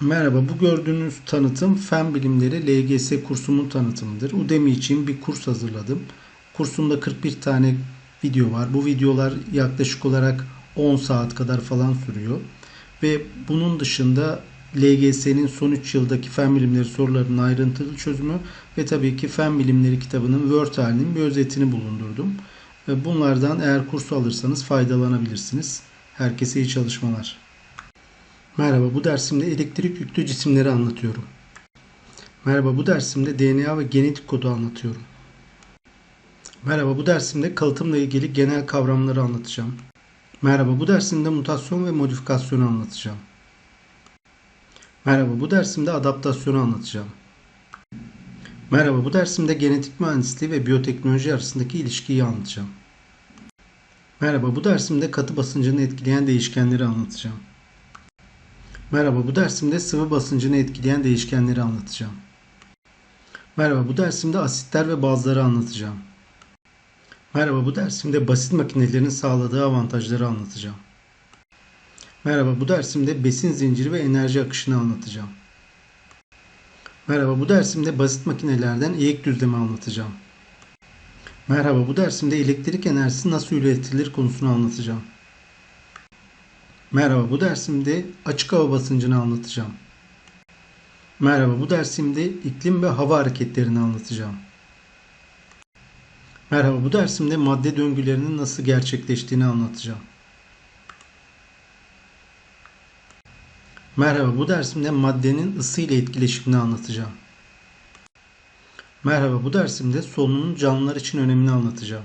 Merhaba, bu gördüğünüz tanıtım Fen Bilimleri LGS kursumun tanıtımıdır. Udemy için bir kurs hazırladım. Kursumda 41 tane video var. Bu videolar yaklaşık olarak 10 saat kadar falan sürüyor. Ve bunun dışında LGS'nin son 3 yıldaki fen bilimleri sorularının ayrıntılı çözümü ve tabii ki fen bilimleri kitabının Word halinin bir özetini bulundurdum. Bunlardan eğer kursu alırsanız faydalanabilirsiniz. Herkese iyi çalışmalar. Merhaba, bu dersimde elektrik yüklü cisimleri anlatıyorum. Merhaba, bu dersimde DNA ve genetik kodu anlatıyorum. Merhaba, bu dersimde kalıtımla ilgili genel kavramları anlatacağım. Merhaba, bu dersimde mutasyon ve modifikasyonu anlatacağım. Merhaba, bu dersimde adaptasyonu anlatacağım. Merhaba, bu dersimde genetik mühendisliği ve biyoteknoloji arasındaki ilişkiyi anlatacağım. Merhaba, bu dersimde katı basıncını etkileyen değişkenleri anlatacağım. Merhaba, bu dersimde sıvı basıncını etkileyen değişkenleri anlatacağım. Merhaba, bu dersimde asitler ve bazları anlatacağım. Merhaba, bu dersimde basit makinelerin sağladığı avantajları anlatacağım. Merhaba, bu dersimde besin zinciri ve enerji akışını anlatacağım. Merhaba, bu dersimde basit makinelerden eğik düzlemi anlatacağım. Merhaba, bu dersimde elektrik enerjisi nasıl üretilir konusunu anlatacağım. Merhaba, bu dersimde açık hava basıncını anlatacağım. Merhaba, bu dersimde iklim ve hava hareketlerini anlatacağım. Merhaba, bu dersimde madde döngülerinin nasıl gerçekleştiğini anlatacağım. Merhaba, bu dersimde maddenin ısı ile etkileşimini anlatacağım. Merhaba, bu dersimde solunumun canlılar için önemini anlatacağım.